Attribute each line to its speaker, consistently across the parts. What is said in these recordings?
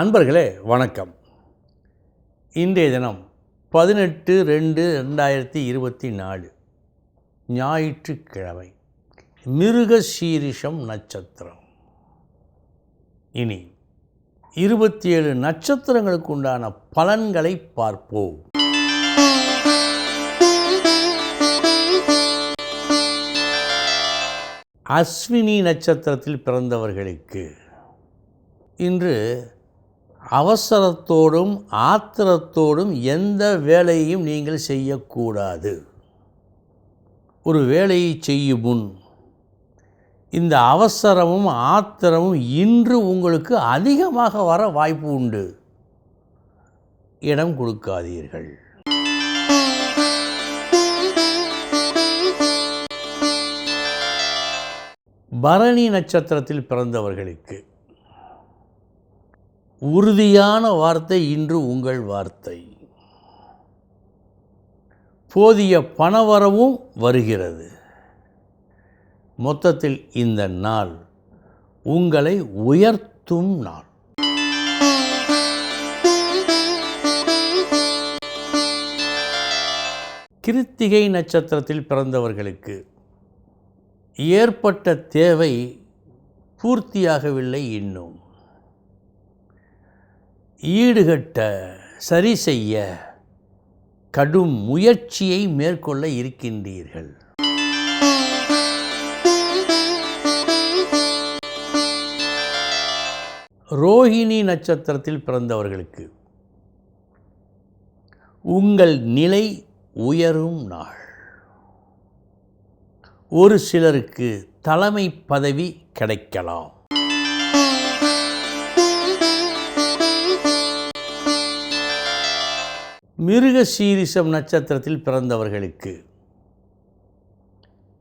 Speaker 1: அன்பர்களே வணக்கம். இன்றைய தினம் பதினெட்டு ரெண்டு ரெண்டாயிரத்தி இருபத்தி நாலு ஞாயிற்றுக்கிழமை மிருக சீரிஷம் நட்சத்திரம். இனி இருபத்தி ஏழு நட்சத்திரங்களுக்கு உண்டான பலன்களை பார்ப்போம். அஸ்வினி நட்சத்திரத்தில் பிறந்தவர்களுக்கு இன்று அவசரத்தோடும் ஆத்திரத்தோடும் எந்த வேலையையும் நீங்கள் செய்யக்கூடாது. ஒரு வேலையை செய்யும் முன் இந்த அவசரமும் ஆத்திரமும் இன்று உங்களுக்கு அதிகமாக வர வாய்ப்பு உண்டு. இடம் கொடுக்காதீர்கள். பரணி நட்சத்திரத்தில் பிறந்தவர்களுக்கு உறுதியான வார்த்தை இன்று உங்கள் வார்த்தை. போதிய பணவரவும் வருகிறது. மொத்தத்தில் இந்த நாள் உங்களை உயர்த்தும் நாள். கிருத்திகை நட்சத்திரத்தில் பிறந்தவர்களுக்கு ஏற்பட்ட தேவை பூர்த்தியாகவில்லை இன்னும். ஈடுகட்ட சரி செய்ய கடும் முயற்சியை மேற்கொள்ள இருக்கின்றீர்கள். ரோஹிணி நட்சத்திரத்தில் பிறந்தவர்களுக்கு உங்கள் நிலை உயரும் நாள். ஒரு சிலருக்கு தலைமை பதவி கிடைக்கலாம். மிருகசீரிசம் நட்சத்திரத்தில் பிறந்தவர்களுக்கு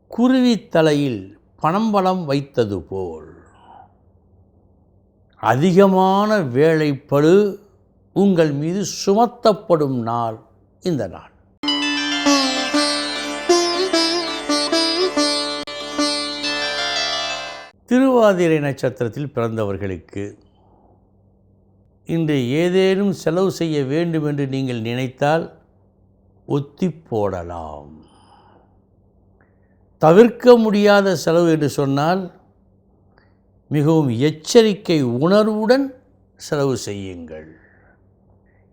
Speaker 1: குருவி தலையில் பணம்பலம் வைத்தது போல். அதிகமான வேலைப்பழு உங்கள் மீது சுமத்தப்படும் நாள் இந்த நாள். திருவாதிரை நட்சத்திரத்தில் பிறந்தவர்களுக்கு இன்று ஏதேனும் செலவு செய்ய வேண்டும் என்று நீங்கள் நினைத்தால் ஒத்தி போடலாம். தவிர்க்க முடியாத செலவு என்று சொன்னால் மிகவும் எச்சரிக்கை உணர்வுடன் செலவு செய்யுங்கள்.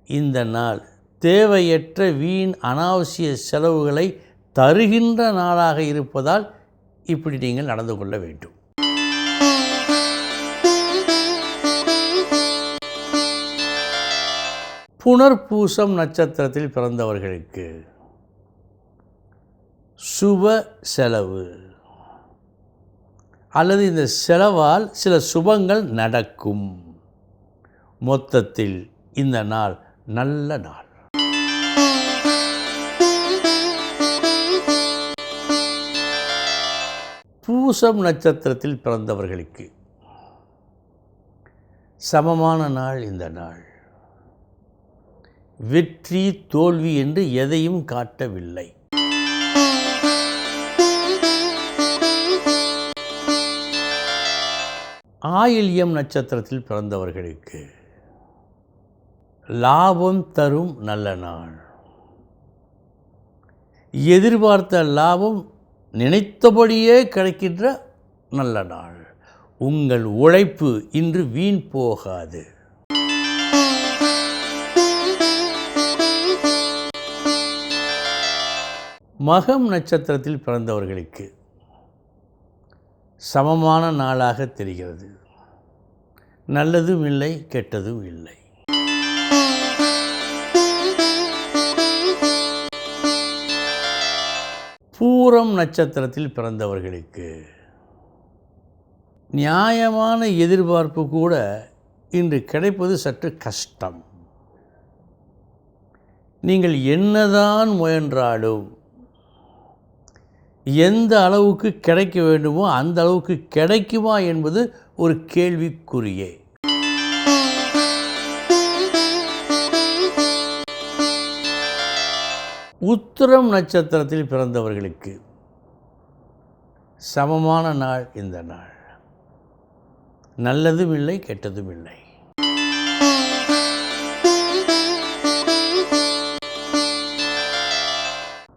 Speaker 1: இந்த நாள் தேவையற்ற வீண் அனாவசிய செலவுகளை தருகின்ற நாளாக இருப்பதால் இப்படி நீங்கள் நடந்து கொள்ள வேண்டும். புனர்பூசம் நட்சத்திரத்தில் பிறந்தவர்களுக்கு சுப செலவு. அல்லது இந்த செலவால் சில சுபங்கள் நடக்கும். மொத்தத்தில் இந்த நாள் நல்ல நாள். பூசம் நட்சத்திரத்தில் பிறந்தவர்களுக்கு சமமான நாள் இந்த நாள். வெற்றி தோல்வி என்று எதையும் காட்டவில்லை. ஆயில்யம் நட்சத்திரத்தில் பிறந்தவர்களுக்கு லாபம் தரும் நல்ல நாள். எதிர்பார்த்த லாபம் நினைத்தபடியே கிடைக்கின்ற நல்ல நாள். உங்கள் உழைப்பு இன்று வீண் போகாது. மகம் நட்சத்திரத்தில் பிறந்தவர்களுக்கு சமமான நாளாக தெரிகிறது. நல்லதும் இல்லை கெட்டதும் இல்லை. பூரம் நட்சத்திரத்தில் பிறந்தவர்களுக்கு நியாயமான எதிர்பார்ப்பு கூட இன்று கிடைப்பது சற்று கஷ்டம். நீங்கள் என்னதான் முயன்றாலும் எந்த அளவுக்கு கிடைக்க வேண்டுமோ அந்த அளவுக்கு கிடைக்குமா என்பது ஒரு கேள்விக்குறியே. உத்திரம் நட்சத்திரத்தில் பிறந்தவர்களுக்கு சமமான நாள் இந்த நாள். நல்லதும் இல்லை கெட்டதும் இல்லை.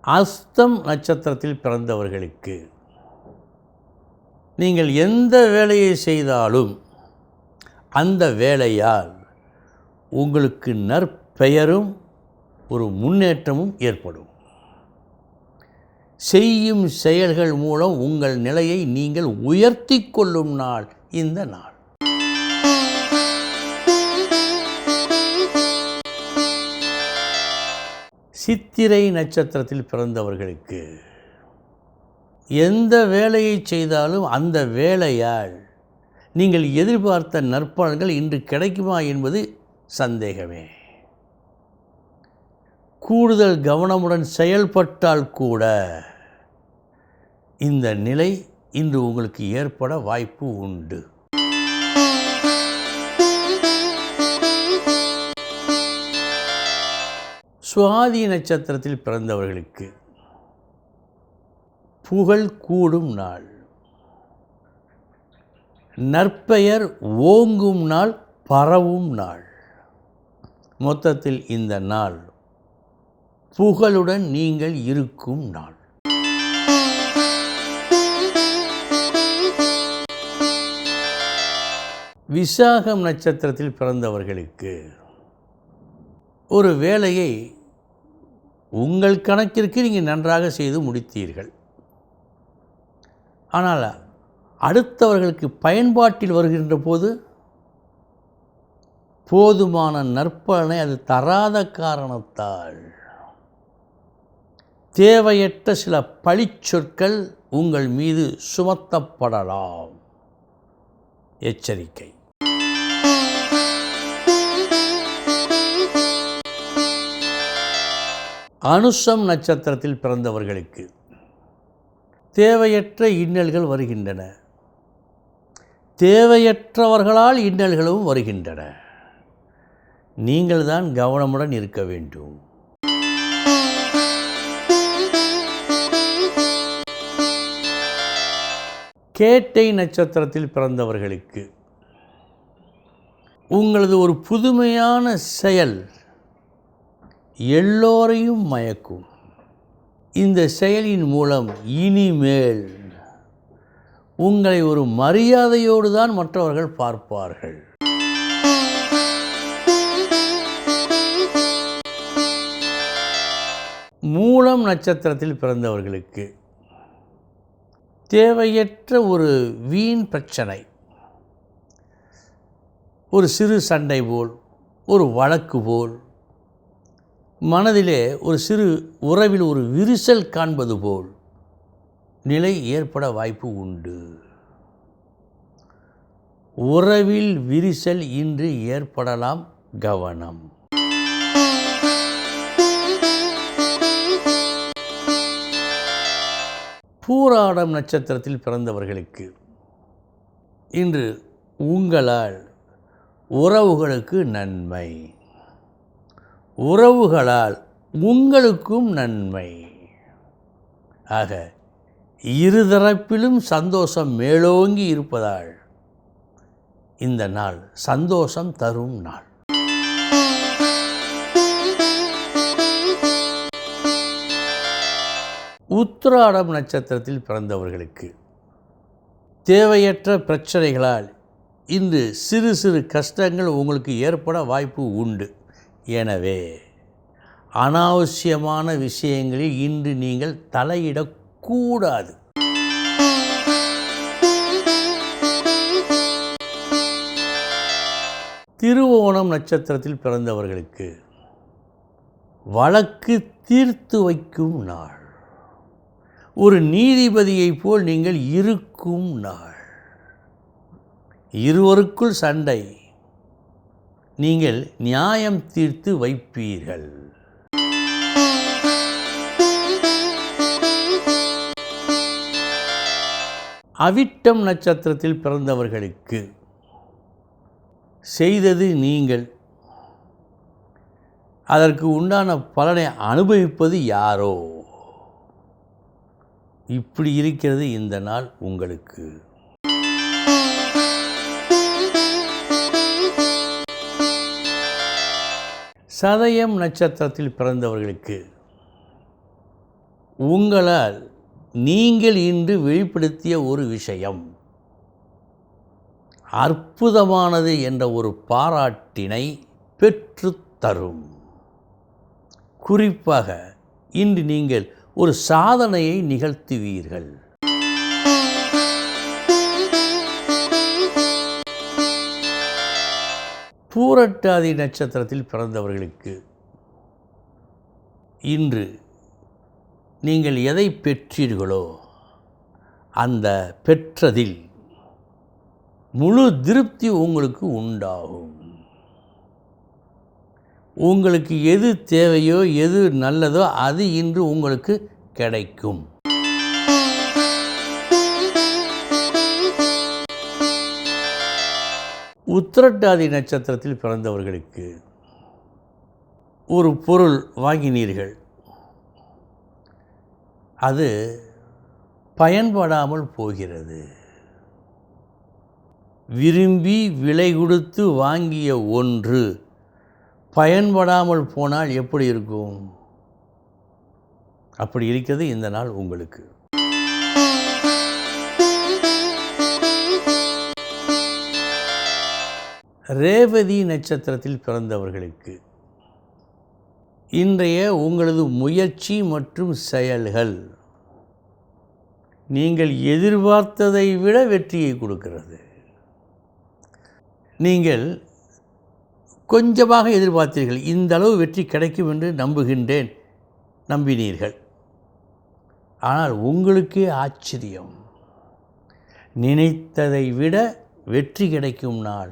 Speaker 1: அஸ்தம் நட்சத்திரத்தில் பிறந்தவர்களுக்கு நீங்கள் எந்த வேலையை செய்தாலும் அந்த வேலையால் உங்களுக்கு நற்பெயரும் ஒரு முன்னேற்றமும் ஏற்படும். செய்யும் செயல்கள் மூலம் உங்கள் நிலையை நீங்கள் உயர்த்தி கொள்ளும் நாள் இந்த நாள். சித்திரை நட்சத்திரத்தில் பிறந்தவர்களுக்கு எந்த வேலையை செய்தாலும் அந்த வேலையால் நீங்கள் எதிர்பார்த்த நற்பலன்கள் இன்று கிடைக்குமா என்பது சந்தேகமே. கூடுதல் கவனமுடன் செயல்பட்டால் கூட இந்த நிலை இன்று உங்களுக்கு ஏற்பட வாய்ப்பு உண்டு. சுவாதி நட்சத்திரத்தில் பிறந்தவர்களுக்கு புகழ் கூடும் நாள். நற்பெயர் ஓங்கும் நாள் பரவும் நாள். மொத்தத்தில் இந்த நாள் புகழுடன் நீங்கள் இருக்கும் நாள். விசாகம் நட்சத்திரத்தில் பிறந்தவர்களுக்கு ஒரு வேலையை உங்கள் கணக்கிற்கு நீங்கள் நன்றாக செய்து முடித்தீர்கள். ஆனால் அடுத்தவர்களுக்கு பயன்பாட்டில் வருகின்ற போது போதுமான நற்பலனை அது தராத காரணத்தால். தேவையற்ற சில பழிச்சொற்கள் உங்கள் மீது சுமத்தப்படலாம். எச்சரிக்கை. அனுஷம் நட்சத்திரத்தில் பிறந்தவர்களுக்கு தேவையற்ற இன்னல்கள் வருகின்றன. தேவையற்றவர்களால் இன்னல்களும் வருகின்றன. நீங்கள் தான் கவனமுடன் இருக்க வேண்டும். கேட்டை நட்சத்திரத்தில் பிறந்தவர்களுக்கு உங்களது ஒரு புதுமையான செயல் எல்லோரையும் மயக்கும். இந்த செயலின் மூலம் இனிமேல் உங்களை ஒரு மரியாதையோடு தான் மற்றவர்கள் பார்ப்பார்கள். மூலம் நட்சத்திரத்தில் பிறந்தவர்களுக்கு தேவையற்ற ஒரு வீண் பிரச்சனை. ஒரு சிறு சண்டை போல் ஒரு வழக்கு போல் மனதிலே ஒரு சிறு உறவில் ஒரு விரிசல் காண்பது போல் நிலை ஏற்பட வாய்ப்பு உண்டு. உறவில் விரிசல் இன்று ஏற்படலாம் கவனம். பூராடம் நட்சத்திரத்தில் பிறந்தவர்களுக்கு இன்று உங்களால் உறவுகளுக்கு நன்மை. உறவுகளால் உங்களுக்கும் நன்மை. ஆக இருதரப்பிலும் சந்தோஷம் மேலோங்கி இருப்பதால் இந்த நாள் சந்தோஷம் தரும் நாள். உத்திராடம் நட்சத்திரத்தில் பிறந்தவர்களுக்கு தேவையற்ற பிரச்சனைகளால் இன்று சிறு சிறு கஷ்டங்கள் உங்களுக்கு ஏற்பட வாய்ப்பு உண்டு. எனவே அனாவசியமான விஷயங்களில் இன்று நீங்கள் தலையிடக்கூடாது. திருவோணம் நட்சத்திரத்தில் பிறந்தவர்களுக்கு வழக்கு தீர்த்து வைக்கும் நாள். ஒரு நீதிபதியைப் போல் நீங்கள் இருக்கும் நாள். இருவருக்குள் சண்டை. நீங்கள் நியாயம் தீர்த்து வைப்பீர்கள். அவிட்டம் நட்சத்திரத்தில் பிறந்தவர்களுக்கு செய்தது நீங்கள். அதற்கு உண்டான பலனை அனுபவிப்பது யாரோ? இப்படி இருக்கிறது இந்த நாள் உங்களுக்கு. சதயம் நட்சத்திரத்தில் பிறந்தவர்களுக்கு உங்களால் நீங்கள் இன்று வெளிப்படுத்திய ஒரு விஷயம். அற்புதமானது என்ற ஒரு பாராட்டினை பெற்றுத் தரும். குறிப்பாக இன்று நீங்கள் ஒரு சாதனையை நிகழ்த்துவீர்கள். பூரட்டாதி நட்சத்திரத்தில் பிறந்தவர்களுக்கு இன்று நீங்கள் எதை பெற்றீர்களோ அந்த பெற்றதில் முழு திருப்தி உங்களுக்கு உண்டாகும். உங்களுக்கு எது தேவையோ எது நல்லதோ அது இன்று உங்களுக்கு கிடைக்கும். உத்திரட்டாதி நட்சத்திரத்தில் பிறந்தவர்களுக்கு ஒரு பொருள் வாங்கினீர்கள். அது பயன்படாமல் போகிறது. விரும்பி விலை கொடுத்து வாங்கிய ஒன்று பயன்படாமல் போனால் எப்படி இருக்கும்? அப்படி இருக்கிறது இந்த நாள் உங்களுக்கு. ரேவதி நட்சத்திரத்தில் பிறந்தவர்களுக்கு இன்றைய உங்களது முயற்சி மற்றும் செயல்கள் நீங்கள் எதிர்பார்த்ததை விட வெற்றியை கொடுக்கிறது. நீங்கள் கொஞ்சமாக எதிர்பார்த்தீர்கள் இந்த அளவு வெற்றி கிடைக்கும் என்று நம்புகின்றேன் நம்பினீர்கள். ஆனால் உங்களுக்கே ஆச்சரியம். நினைத்ததை விட வெற்றி கிடைக்கும் நாள்.